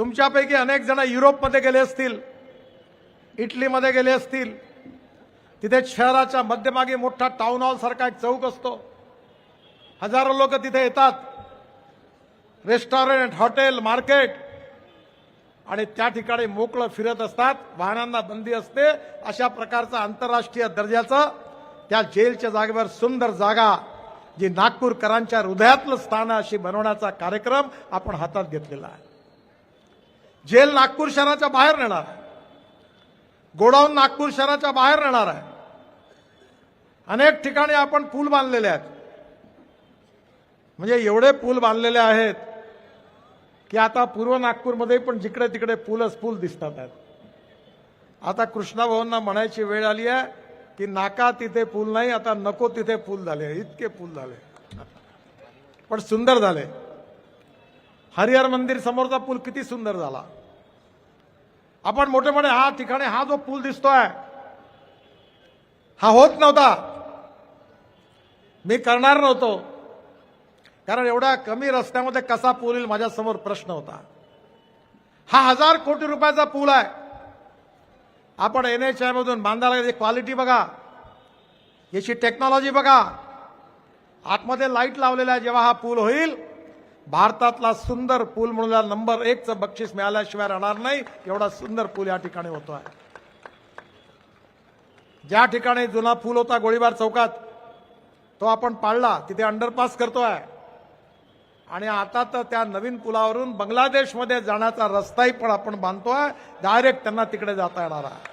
तुमच्यापैकी अनेक जण युरोपमध्ये गेले असतील इटलीमध्ये गेले असतील तिथे शहराच्या मध्यभागी मोठा टाउन हॉलसारखा एक चौक असतो. हजारो लोक तिथे येतात. रेस्टॉरंट हॉटेल मार्केट आणि त्या ठिकाणी मोकळं फिरत असतात वाहनांना बंदी असते. अशा प्रकारचा आंतरराष्ट्रीय दर्जाचं त्या जेलच्या जागेवर सुंदर जागा जी नागपूरकरांच्या हृदयातलं स्थान अशी बनवण्याचा कार्यक्रम आपण हातात घेतलेला आहे. जेल नागपूर शहराच्या बाहेर नेणार आहे. गोडाऊन नागपूर शहराच्या बाहेर नेणार आहे. अनेक ठिकाणी आपण पूल बांधलेले आहेत. म्हणजे एवढे पूल बांधलेले आहेत की आता पूर्व नागपूरमध्ये पण जिकडे तिकडे पूलच पूल दिसतात आहेत. आता कृष्णाभाऊंना म्हणायची वेळ आली आहे की नाका तिथे पूल नाही आता नको तिथे पूल झाले. इतके पूल झाले. पण सुंदर झाले. हरिहर मंदिर समोरचा पूल किती सुंदर झाला. आपण मोठे मोठे हा ठिकाणी हा जो पूल दिसतोय हा होत नव्हता. मी करणार नव्हतो. कारण एवढ्या कमी रस्त्यामध्ये कसा पूल येईल माझ्यासमोर प्रश्न होता. हा हजार कोटी रुपयाचा पूल आहे. आपण एन एच आयमधून बांधायला याची क्वालिटी बघा. याची टेक्नॉलॉजी बघा. आतमध्ये लाइट लावलेला आहे जेव्हा हा पूल होईल भारतातला सुंदर पूल म्हणून नंबर एकचं बक्षीस मिळाल्याशिवाय राहणार नाही. एवढा सुंदर पूल या ठिकाणी होतो आहे ज्या ठिकाणी जुना पूल होता गोळीबार चौकात तो आपण पाळला. तिथे अंडरपास करतोय. आणि आता तर त्या नवीन पुलावरून बांगलादेशमध्ये जाण्याचा रस्ताही पण आपण बांधतोय. डायरेक्ट त्यांना तिकडे जाता येणार आहे.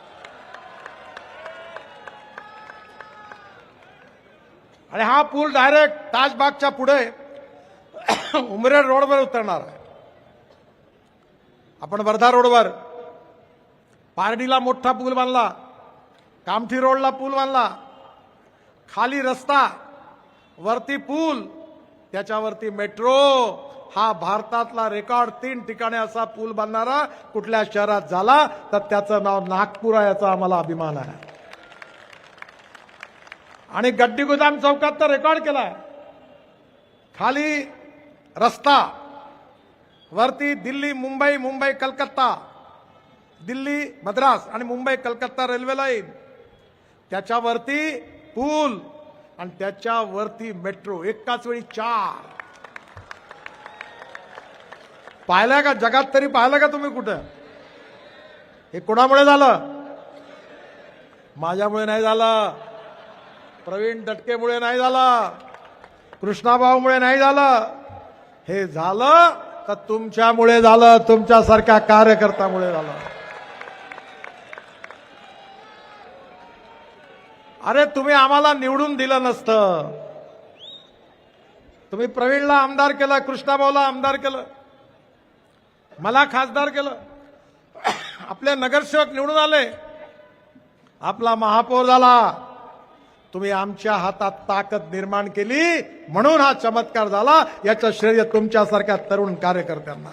आणि हा पूल डायरेक्ट ताजबागच्या पुढे उमरेड रोडवर उतरणार आहे आपण वर्धा रोडवर पारडीला मोठा पूल बांधला कामठी रोडला पूल बांधला खाली रस्ता वरती पूल त्याच्यावरती मेट्रो हा भारतातला रेकॉर्ड तीन ठिकाणी असा पूल बांधणारा कुठल्या शहरात झाला तर त्याचं नाव नागपूर आहे याचा आम्हाला अभिमान आहे आणि गड्डी गोदाम चौकात तर रेकॉर्ड केलाय खाली रस्ता वरती दिल्ली मुंबई मुंबई कलकत्ता दिल्ली मद्रास आणि मुंबई कलकत्ता रेल्वे लाईन. त्याच्यावरती पूल आणि त्याच्यावरती मेट्रो एकाच वेळी चार. पाहिलं का? जगात तरी पाहिलं का तुम्ही कुठं? हे कोणामुळे झालं? माझ्यामुळे नाही झालं. प्रवीण दटकेमुळे नाही झालं. कृष्णाभाऊमुळे नाही झालं. हे झालं तर तुमच्यामुळे झालं? तुमच्यासारख्या कार्यकर्त्यामुळे झालं? अरे तुम्ही आम्हाला निवडून दिलं नसतं. तुम्ही प्रवीणला आमदार केलं कृष्णाभाऊला आमदार केलं मला खासदार केलं. आपले नगरसेवक निवडून आले. आपला महापौर झाला. तुम्ही आमच्या हातात ताकद निर्माण केली म्हणून हा चमत्कार झाला. याचं श्रेय तुमच्यासारख्या तरुण कार्यकर्त्यांना.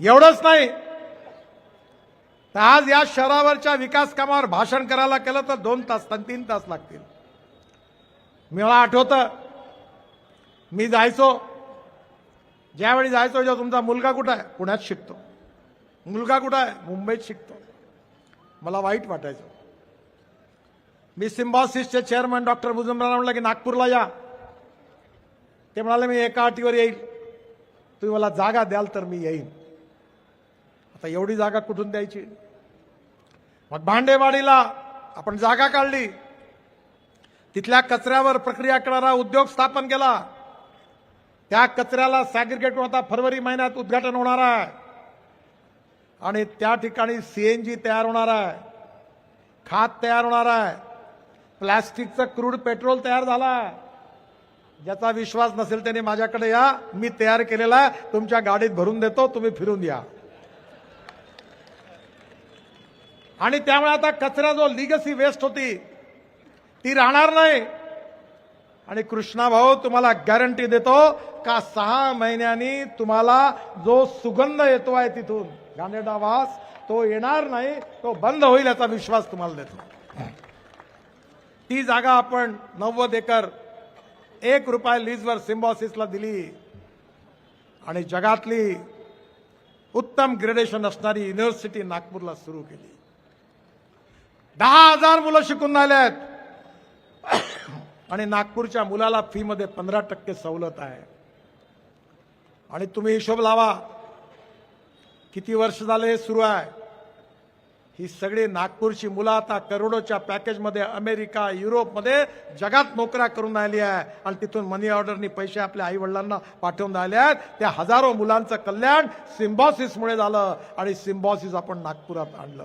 एवढंच नाही. तर आज या शहरावरच्या विकास कामावर भाषण करायला केलं तर दोन तास तीन तास लागतील. मी मला आठवतं मी जायचो. ज्यावेळी जायचो जेव्हा तुमचा मुलगा कुठं आहे? पुण्यात शिकतो. मुलगा कुठं आहे? मुंबईत शिकतो. मला वाईट वाटायचं. मी सिम्बॉसिसचे चेअरमन डॉक्टर भुजबळराव म्हणलं की नागपूरला या. ते म्हणाले मी एका अटीवर येईल. तुम्ही मला जागा द्याल तर मी येईन. आता एवढी जागा कुठून द्यायची? मग भांडेवाडीला आपण जागा काढली. तिथल्या कचऱ्यावर प्रक्रिया करणारा उद्योग स्थापन केला. त्या कचऱ्याला सॅग्रिगेट आता फरवरी महिन्यात उद्घाटन होणार आहे. आणि त्या ठिकाणी सीएनजी तयार होणार आहे. खात तयार होणार आहे. प्लॅस्टिकचं क्रूड पेट्रोल तयार झाला. ज्याचा विश्वास नसेल त्याने माझ्याकडे या. मी तयार केलेला आहे. तुमच्या गाडीत भरून देतो. तुम्ही फिरून या. आणि त्यामुळे आता कचरा जो लिगसी वेस्ट होती ती राहणार नाही. आणि कृष्णा भाऊ तुम्हाला गॅरंटी देतो का सहा महिन्यांनी तुम्हाला जो सुगंध येतो आहे तिथून गांधेडा वास तो येणार नाही. तो बंद होईल याचा विश्वास तुम्हाला देतो. ती जागा आपण नव्वद एकर एक रुपये लीजवर सिम्बॉसिसला दिली. आणि जगातली उत्तम ग्रेडेशन असणारी युनिव्हर्सिटी नागपूरला सुरू केली. दहा हजार मुलं शिकून राहिले आहेत आणि नागपूरच्या मुलाला फीमध्ये पंधरा टक्के सवलत आहे. आणि तुम्ही हिशोब लावा किती वर्ष झाले हे सुरू आहे? ही सगळी नागपूरची मुलं आता करोडोच्या पॅकेजमध्ये अमेरिका युरोपमध्ये जगात नोकऱ्या करून राहिली आहे. आणि तिथून मनी ऑर्डरनी पैसे आपल्या आई वडिलांना पाठवून राहिले आहेत. त्या हजारो मुलांचं कल्याण सिम्बॉसिसमुळे झालं आणि सिम्बॉसिस आपण नागपुरात आणलं.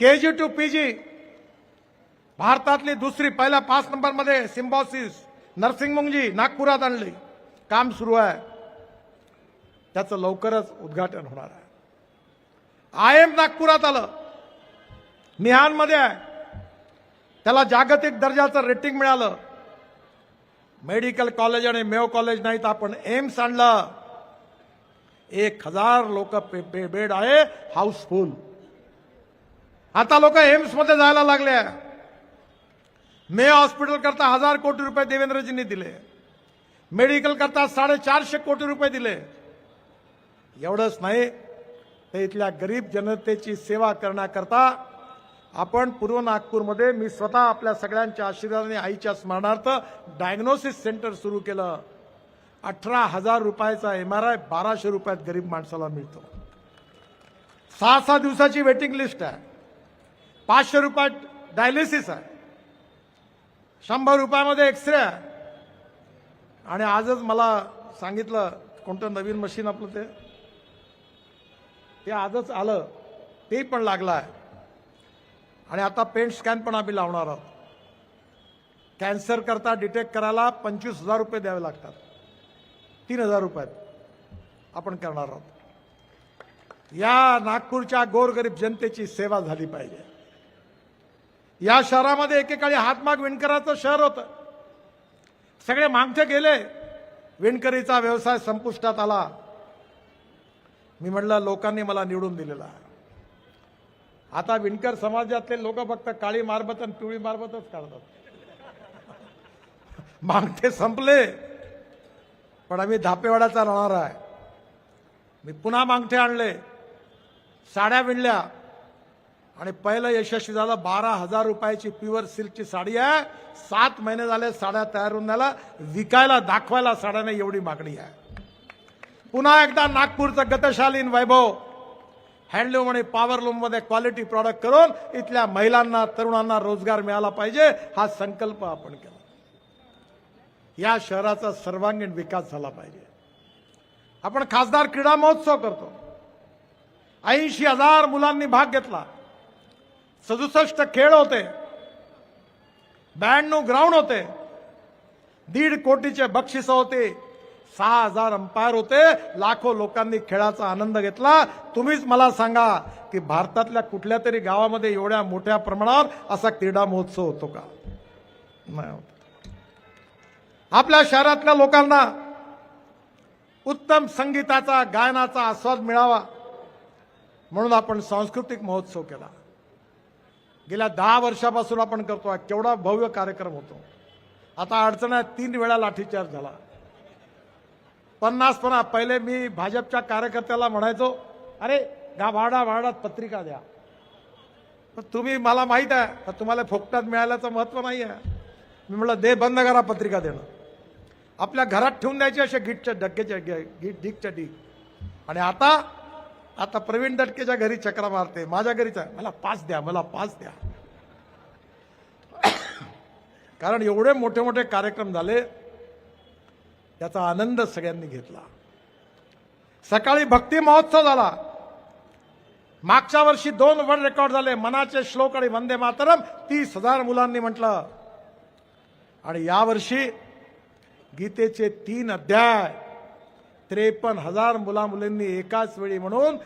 के जी टू पी जी भारतातली दुसरी पहिल्या पाच नंबरमध्ये सिम्बॉसिस नरसिंगमुंगजी नागपुरात आणली. काम सुरू आहे. त्याचं लवकरच उद्घाटन होणार आहे. आय एम नागपुरात आलं. मिहानमध्ये आहे. त्याला जागतिक दर्जाचं रेटिंग मिळालं. मेडिकल कॉलेज आणि मेव कॉलेज नाहीत आपण एम्स आणलं. एक हजार लोक बेड आहे हाऊसफुल आता लोक एम्समध्ये जायला लागले मे हॉस्पिटल करता हजार कोटी रुपये देवेंद्रजींनी दिले. मेडिकल करता साडेचारशे कोटी रुपये दिले. एवढंच नाही तर इथल्या गरीब जनतेची सेवा करण्याकरता आपण पूर्व नागपूरमध्ये मी स्वतः आपल्या सगळ्यांच्या आशीर्वादाने आईच्या स्मरणार्थ डायग्नोसिस सेंटर सुरू केलं. अठरा हजार रुपयाचा एम आर आय बाराशे रुपयात गरीब माणसाला मिळतो. सहा सहा दिवसाची वेटिंग लिस्ट आहे. पाचशे रुपयात डायलिसिस आहे. शंभर रुपयामध्ये एक्सरे आहे. आणि आजच मला सांगितलं कोणतं नवीन मशीन आपलं ते? ते आजच आलं ते पण लागलं आहे आणि आता पेंट स्कॅन पण आम्ही लावणार आहोत. कॅन्सर करता डिटेक्ट करायला पंचवीस हजार रुपये द्यावे लागतात. तीन हजार रुपयात आपण करणार आहोत. या नागपूरच्या गोरगरीब जनतेची सेवा झाली पाहिजे. या शहरामध्ये एकेकाळी हातमाग विणकराचं शहर होतं. सगळे मागचे गेले. विणकरीचा व्यवसाय संपुष्टात आला. मी म्हटलं लोकांनी मला निवडून दिलेला आहे. आता विणकर समाजातले लोक फक्त काळी मारबत आणि पिवळी मारबतच काढतात. मागते संपले. पण आम्ही धापेवाड्याचा राहणार आहे. मी पुन्हा मागठे आणले. साड्या विणल्या. आणि पहिलं यशस्वी झालं. बारा हजार रुपयाची प्युअर सिल्कची साडी आहे. सात महिने झाले साड्या तयार होऊन झाल्या विकायला दाखवायला साड्याने एवढी मागणी आहे. पुन्हा एकदा नागपूरचं गतशालीन वैभव हँडलूम आणि पॉवरलूममध्ये क्वालिटी प्रॉडक्ट करून इथल्या महिलांना तरुणांना रोजगार मिळाला पाहिजे हा संकल्प आपण केला. या शहराचा सर्वांगीण विकास झाला पाहिजे. आपण खासदार क्रीडा महोत्सव करतो. ऐंशी हजार मुलांनी भाग घेतला. सदुसष्ट खेळ होते. ब्याण्णव ग्राउंड होते. दीड कोटीचे बक्षिसं होते. सहा हजार अंपायर होते. लाखो लोकांनी खेळाचा आनंद घेतला. तुम्हीच मला सांगा की भारतातल्या कुठल्या तरी गावामध्ये एवढ्या मोठ्या प्रमाणावर असा क्रीडा महोत्सव होतो का? नाही होत. आपल्या शहरातल्या लोकांना उत्तम संगीताचा गायनाचा आस्वाद मिळावा म्हणून आपण सांस्कृतिक महोत्सव केला. गेल्या दहा वर्षापासून आपण करतो केवढा भव्य कार्यक्रम होतो. आता अडचण तीन वेळा लाठीचार्ज झाला. पन्नासपणा पहिले मी भाजपच्या कार्यकर्त्याला म्हणायचो अरे गाभाडा भाडात पत्रिका द्या. पण तुम्ही मला माहीत आहे तर तुम्हाला फोकटात मिळाल्याचं महत्त्व नाही आहे. मी म्हटलं दे बंद करा पत्रिका देणं. आपल्या घरात ठेवून द्यायचे असे गिटच्या डक्क्याच्या गिट ढीकच्या ढीक. आणि आता आता प्रवीण दटकेच्या घरी चक्रा मारते माझ्या घरीच आहे. मला पाच द्या मला पाच द्या. कारण एवढे मोठे मोठे कार्यक्रम झाले त्याचा आनंद सगळ्यांनी घेतला. सकाळी भक्ती महोत्सव झाला. मागच्या वर्षी दोन वर्ल्ड रेकॉर्ड झाले. मनाचे श्लोक आणि वंदे मातरम तीस हजार मुलांनी म्हटलं. आणि यावर्षी गीतेचे तीन अध्याय त्रेपन्न हजार मुला मुलींनी एकाच वेळी म्हणून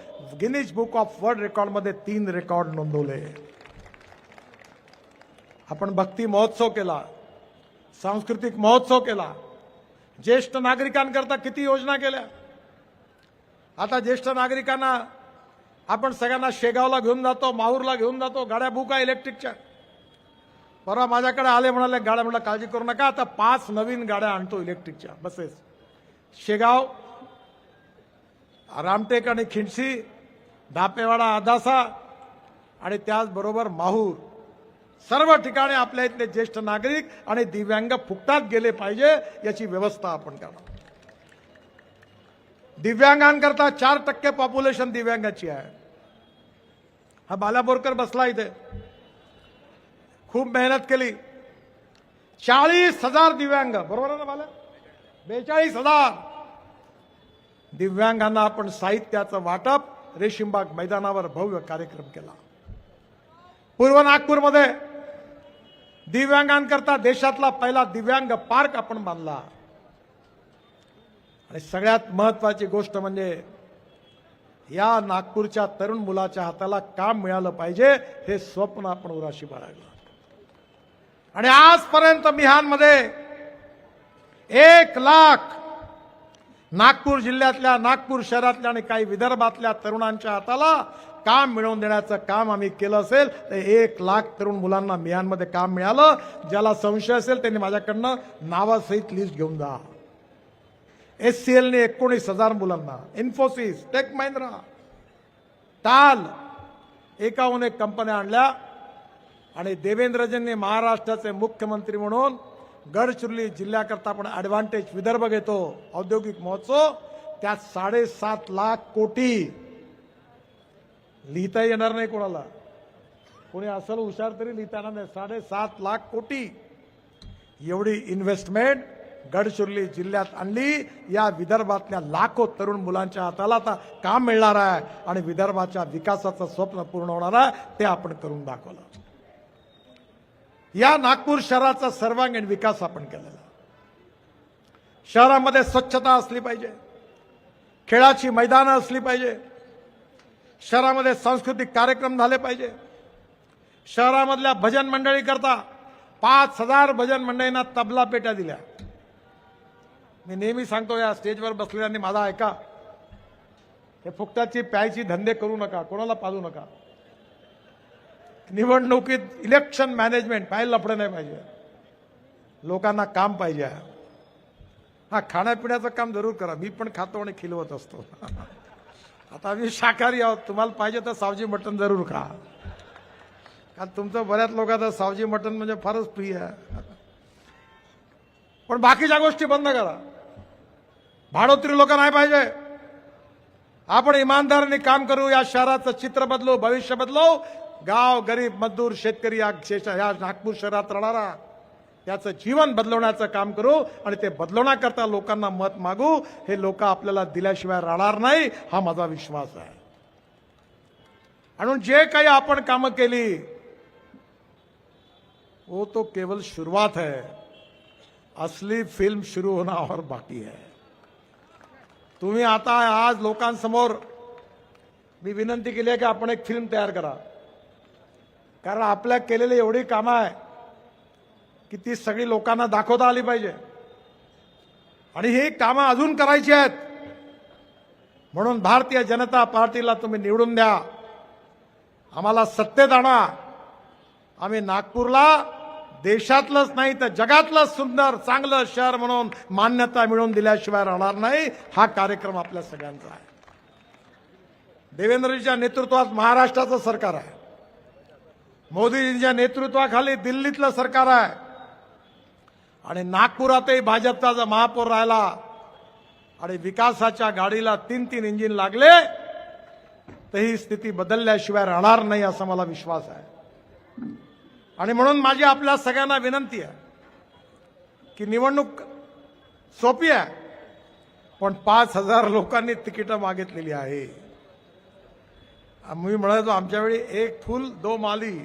गिनीज बुक ऑफ वर्ल्ड रेकॉर्डमध्ये तीन रेकॉर्ड नोंदवले. आपण भक्ती महोत्सव केला सांस्कृतिक महोत्सव केला. ज्येष्ठ नागरिकांकरता किती योजना केल्या? आता ज्येष्ठ नागरिकांना आपण सगळ्यांना शेगावला घेऊन जातो माहूरला घेऊन जातो गाड्या बुक आहे इलेक्ट्रिकच्या परवा माझ्याकडे आले म्हणाले गाड्या म्हटलं काळजी करू नका आता पाच नवीन गाड्या आणतो इलेक्ट्रिकच्या बसेस. शेगाव रामटेक आणि खिंडसी धापेवाडा आदासा आणि त्याचबरोबर माहूर. सर्व ठिकाणी आपल्या इथले ज्येष्ठ नागरिक आणि दिव्यांग फुकटात गेले पाहिजे याची व्यवस्था आपण करणार. दिव्यांगांकरता चार टक्के पॉप्युलेशन दिव्यांगाची आहे. हा बाला बोरकर बसला इथे. खूप मेहनत केली. चाळीस हजार दिव्यांग बरोबर आहे ना बाला? बेचाळीस हजार. दिव्यांगांना आपण साहित्याचं वाटप रेशीमबाग मैदानावर भव्य कार्यक्रम केला. पूर्व नागपूरमध्ये दिव्यांगांकरता देशातला पहिला दिव्यांग पार्क आपण बांधला. आणि सगळ्यात महत्वाची गोष्ट म्हणजे या नागपूरच्या तरुण मुलाच्या हाताला काम मिळालं पाहिजे हे स्वप्न आपण उराशी बाळगलं. आणि आजपर्यंत मिहानमध्ये एक लाख नागपूर जिल्ह्यातल्या नागपूर शहरातल्या आणि काही विदर्भातल्या तरुणांच्या हाताला काम मिळवून देण्याचं काम आम्ही केलं असेल तर एक लाख तरुण मुलांना मिहानमध्ये काम मिळालं. ज्याला संशय असेल त्यांनी माझ्याकडनं नावासहित लिस्ट घेऊन जा. एस सी एलने एकोणीस हजार मुलांना इन्फोसिस टेक महिंद्रा टाल एकाहून एक कंपन्या आणल्या. आणि देवेंद्रजींनी महाराष्ट्राचे मुख्यमंत्री म्हणून गडचिरोली जिल्ह्याकरता आपण ॲडव्हान्टेज विदर्भ घेतो औद्योगिक महोत्सव. त्यात साडेसात लाख कोटी लिहिता येणार नाही कोणाला. कोणी असल हुशार तरी लिहिता येणार नाही. साडेसात लाख कोटी एवढी इन्व्हेस्टमेंट गडचिरोली जिल्ह्यात आणली. या विदर्भातल्या लाखो तरुण मुलांच्या हाताला आता काम मिळणार आहे आणि विदर्भाच्या विकासाचं स्वप्न पूर्ण होणार आहे ते आपण करून दाखवलं. या नागपूर शहराचा सर्वांगीण विकास आपण केलेला शहरामध्ये स्वच्छता असली पाहिजे. खेळाची मैदानं असली पाहिजे. शहरामध्ये सांस्कृतिक कार्यक्रम झाले पाहिजे. शहरामधल्या भजन मंडळीकरता पाच हजार भजन मंडळींना तबला पेट्या दिल्या. मी नेहमी सांगतो या स्टेजवर बसलेल्यांनी माझा ऐका. हे फुकटाची प्यायची धंदे करू नका कोणाला पाजू नका. निवडणुकीत इलेक्शन मॅनेजमेंट पाहिजे लपडं नाही पाहिजे. लोकांना काम पाहिजे. हा खाण्यापिण्याचं काम जरूर करा. मी पण खातो आणि खिलवत असतो. आता आम्ही शाकाहारी आहोत. तुम्हाला पाहिजे तर सावजी मटण जरूर खा. कारण तुमचं बऱ्याच लोकांचं सावजी मटण म्हणजे फारच प्रिय. आहे पण बाकीच्या गोष्टी बंद करा. भाडोत्री लोक नाही पाहिजे. आपण इमानदाराने काम करू या शहराचं चित्र बदलू भविष्य बदलू. गाव गरीब मजदूर शेतकरी या शेष- या नागपूर शहरात राहणारा त्याचं जीवन बदलवण्याचं काम करू आणि ते बदलवण्याकरता लोकांना मत मागू हे लोक आपल्याला दिल्याशिवाय राहणार नाही हा माझा विश्वास आहे. म्हणून जे काही आपण कामं केली वो तो केवल शुरुआत है असली फिल्म शुरू होना और बाकी है तुम्ही आता आज लोकांसमोर मी विनंती केली आहे की आपण एक फिल्म तयार करा. कारण आपल्या केलेली एवढी कामं आहे की ती सगळी लोकांना दाखवता आली पाहिजे. आणि ही कामं अजून करायची आहेत. म्हणून भारतीय जनता पार्टीला तुम्ही निवडून द्या. आम्हाला सत्तेत आणा. आम्ही नागपूरला देशातलंच नाही तर जगातलं सुंदर चांगलं शहर म्हणून मान्यता मिळवून दिल्याशिवाय राहणार नाही. हा कार्यक्रम आपल्या सगळ्यांचा आहे. देवेंद्रजीच्या नेतृत्वात महाराष्ट्राचं सरकार आहे. मोदीजींच्या नेतृत्वाखाली दिल्लीतलं सरकार आहे. आणि नागपुरातही भाजपचा जर महापौर राहिला आणि विकासाच्या गाडीला तीन तीन इंजिन लागले तर ही स्थिती बदलल्याशिवाय राहणार नाही असा मला विश्वास आहे. आणि म्हणून माझी आपल्या सगळ्यांना विनंती आहे की निवडणूक सोपी आहे पण पाच हजार लोकांनी तिकीटं मागितलेली आहे. मी म्हणायचो आमच्या वेळी एक फुल दो माली.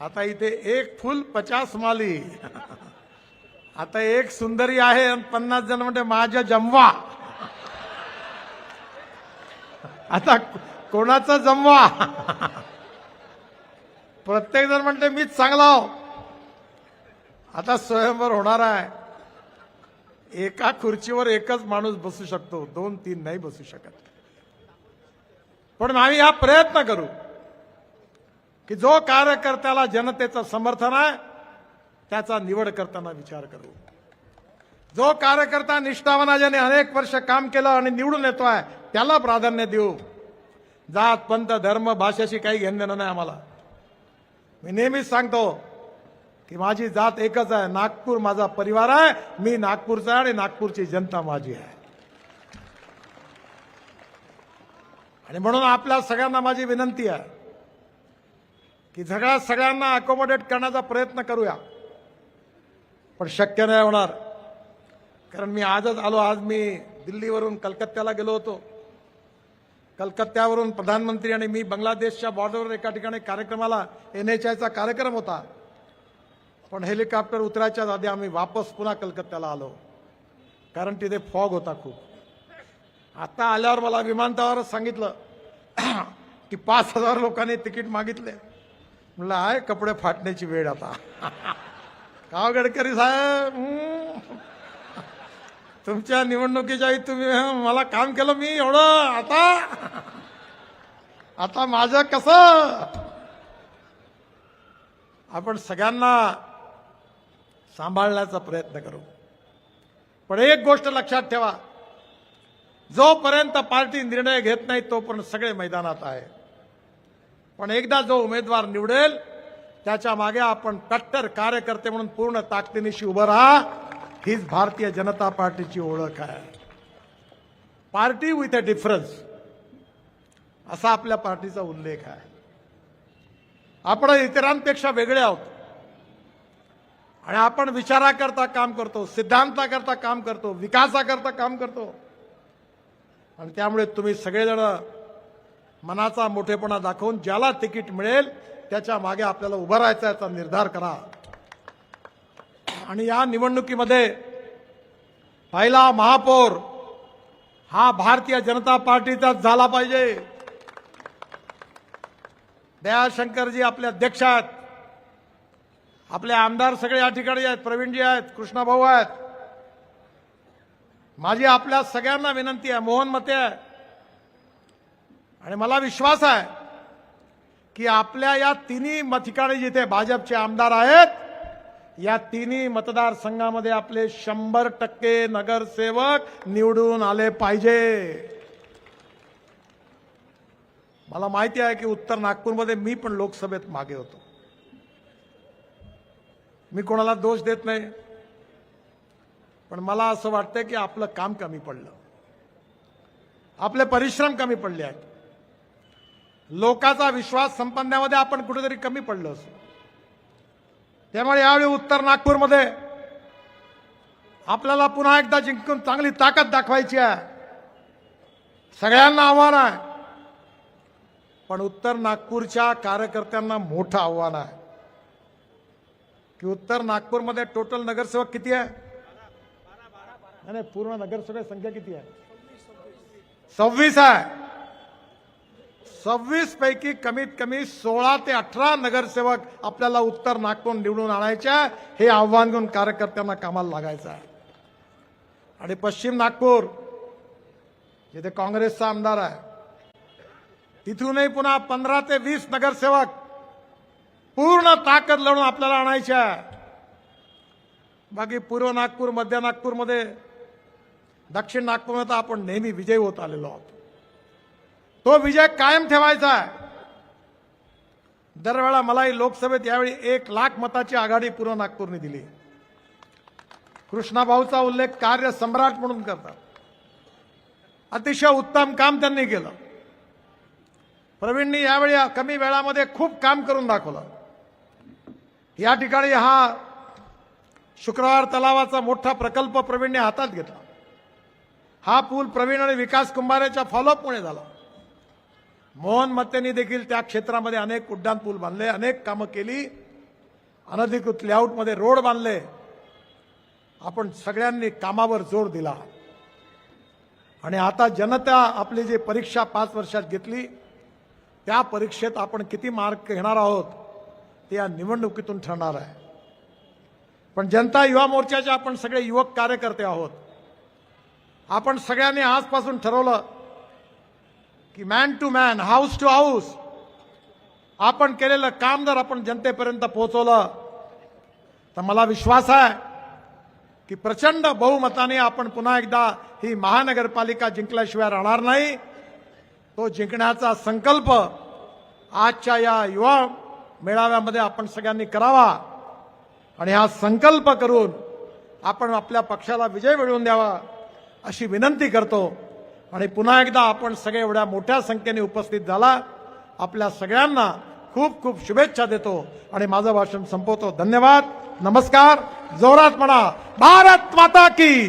आता इथे एक फुल पचास माली. आता एक सुंदरी आहे आणि पन्नास जण म्हणते माझ्या जमवा. आता कोणाचा जमवा? प्रत्येक जण म्हणते मीच चांगला हो आता स्वयंवर होणार आहे. एका खुर्चीवर एकच माणूस बसू शकतो दोन तीन नाही बसू शकत. पण आम्ही हा प्रयत्न करू की जो कार्यकर्त्याला जनतेचं समर्थन आहे त्याचा निवड करताना विचार करू. जो कार्यकर्ता निष्ठावनाजाने अनेक वर्ष काम केलं आणि निवडून येतो आहे त्याला प्राधान्य देऊ. जात पंत धर्म भाषेशी काही घेणं नाही आम्हाला. मी नेहमीच सांगतो की माझी जात एकच आहे. नागपूर माझा परिवार आहे. मी नागपूरचा आहे आणि नागपूरची जनता माझी आहे. आणि म्हणून आपल्या सगळ्यांना माझी विनंती आहे की सगळ्या सगळ्यांना अकोमोडेट करण्याचा प्रयत्न करूया. पण शक्य नाही होणार. कारण मी आजच आलो आज मी दिल्लीवरून कलकत्त्याला गेलो होतो. कलकत्त्यावरून प्रधानमंत्री आणि मी बांगलादेशच्या बॉर्डरवर एका ठिकाणी कार्यक्रमाला एन एच आयचा कार्यक्रम होता. पण हेलिकॉप्टर उतरायच्या आधी आम्ही वापस पुन्हा कलकत्त्याला आलो. कारण तिथे फॉग होता खूप. आता आल्यावर मला विमानतळावरच सांगितलं. की पाच हजार लोकांनी तिकीट मागितले. म्हणलं आहे कपडे फाटण्याची वेळ आता. काव गडकरी साहेब तुमच्या निवडणुकीच्या वेळी तुम्ही मला काम केलं मी एवढं आता? आता माझं कसं? आपण सगळ्यांना सांभाळण्याचा प्रयत्न करू. पण एक गोष्ट लक्षात ठेवा. जोपर्यंत पार्टी निर्णय घेत नाही तोपर्यंत सगळे मैदानात आहे. पण एकदा जो उमेदवार निवडेल त्याच्यामागे आपण कट्टर कार्यकर्ते म्हणून पूर्ण ताकदीनिशी उभं राहा. हीच भारतीय जनता पार्टीची ओळख आहे. पार्टी विथ अ डिफरन्स असा आपल्या पार्टीचा उल्लेख आहे. आपण इतरांपेक्षा वेगळे आहोत. आणि आपण विचाराकरता काम करतो सिद्धांताकरता काम करतो विकासाकरता काम करतो. आणि त्यामुळे तुम्ही सगळेजण मनाचा मोठेपणा दाखवून ज्याला तिकीट मिळेल त्याच्यामागे आपल्याला उभं राहायचा याचा निर्धार करा. आणि या निवडणुकीमध्ये पहिला महापौर हा भारतीय जनता पार्टीचाच झाला पाहिजे. दयाशंकरजी आपले अध्यक्ष आहेत. आपले आमदार सगळे या ठिकाणी आहेत. प्रवीणजी आहेत कृष्णाभाऊ आहेत. माझी आपल्या सगळ्यांना विनंती आहे मोहन मते आहे. आणि मला विश्वास आहे की आपल्या या तिन्ही म- ठिकाणी जिथे भाजपचे आमदार आहेत या तिन्ही मतदारसंघामध्ये आपले शंभर टक्के नगरसेवक निवडून आले पाहिजे. मला माहिती आहे की उत्तर नागपूरमध्ये मी पण लोकसभेत मागे होतो. मी कोणाला दोष देत नाही. पण मला असं वाटतं की आपलं काम कमी पडलं. आपले परिश्रम कमी पडले आहेत. लोकांचा विश्वास संपन्नामध्ये आपण कुठेतरी कमी पडलो असो त्यामुळे यावेळी उत्तर नागपूरमध्ये आपल्याला पुन्हा एकदा जिंकून चांगली ताकद दाखवायची आहे. सगळ्यांना आव्हान आहे. पण उत्तर नागपूरच्या कार्यकर्त्यांना मोठं आव्हान आहे. की उत्तर नागपूरमध्ये टोटल नगरसेवक किती आहे? नाही पूर्ण नगरसेवक संख्या किती आहे? सव्वीस आहे. सव्वीस पैकी कमीत कमी सोळा ते अठरा नगरसेवक आपल्याला उत्तर नागपूर निवडून आणायच्या हे आव्हान घेऊन कार्यकर्त्यांना कामाला लागायचं आहे. आणि पश्चिम नागपूर जिथे काँग्रेसचा आमदार आहे तिथूनही पुन्हा पंधरा ते वीस नगरसेवक पूर्ण ताकद लढून आपल्याला आणायच्या आहे. बाकी पूर्व नागपूर मध्य नागपूरमध्ये दक्षिण नागपूरमध्ये तर आपण नेहमी विजयी होत आलेलो आहोत. तो विजय कायम ठेवायचा आहे. दरवेळा मलाही लोकसभेत यावेळी एक लाख मताची आघाडी पूर्व नागपूरने दिली. कृष्णाभाऊचा उल्लेख कार्य सम्राट म्हणून करतात. अतिशय उत्तम काम त्यांनी केलं. प्रवीणनी यावेळी कमी वेळामध्ये खूप काम करून दाखवलं. या ठिकाणी हा शुक्रवार तलावाचा मोठा प्रकल्प प्रवीणने हातात घेतला. हा पूल प्रवीण आणि विकास कुंभारेच्या फॉलोअपमुळे झाला. मोहन मत्तेनी देखील त्या क्षेत्रामध्ये अनेक उड्डाण पूल बांधले अनेक कामं केली. अनधिकृत लेआउटमध्ये रोड बांधले. आपण सगळ्यांनी कामावर जोर दिला. आणि आता जनता आपली जी परीक्षा पाच वर्षात घेतली त्या परीक्षेत आपण किती मार्क घेणार आहोत ते या निवडणुकीतून ठरणार आहे. पण जनता युवा मोर्चाचे आपण सगळे युवक कार्यकर्ते आहोत. आपण सगळ्यांनी आजपासून ठरवलं की man to man house to house आपण केलेलं काम जर आपण जनतेपर्यंत पोहोचवलं तर मला विश्वास आहे की प्रचंड बहुमताने आपण पुन्हा एकदा ही महानगरपालिका जिंकल्याशिवाय राहणार नाही. तो जिंकण्याचा संकल्प आजच्या या युवा मेळाव्यामध्ये आपण सगळ्यांनी करावा. आणि हा संकल्प करून आपण आपल्या पक्षाला विजय मिळवून द्यावा अशी विनंती करतो. आणि पुन्हा एकदा आपण सगळे एवढ्या मोठ्या संख्येने उपस्थित झाला. आपल्या सगळ्यांना खूप खूप शुभेच्छा देतो आणि माझं भाषण संपवतो. धन्यवाद. नमस्कार. जोरात म्हणा. भारत माता की.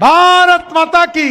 भारत माता की.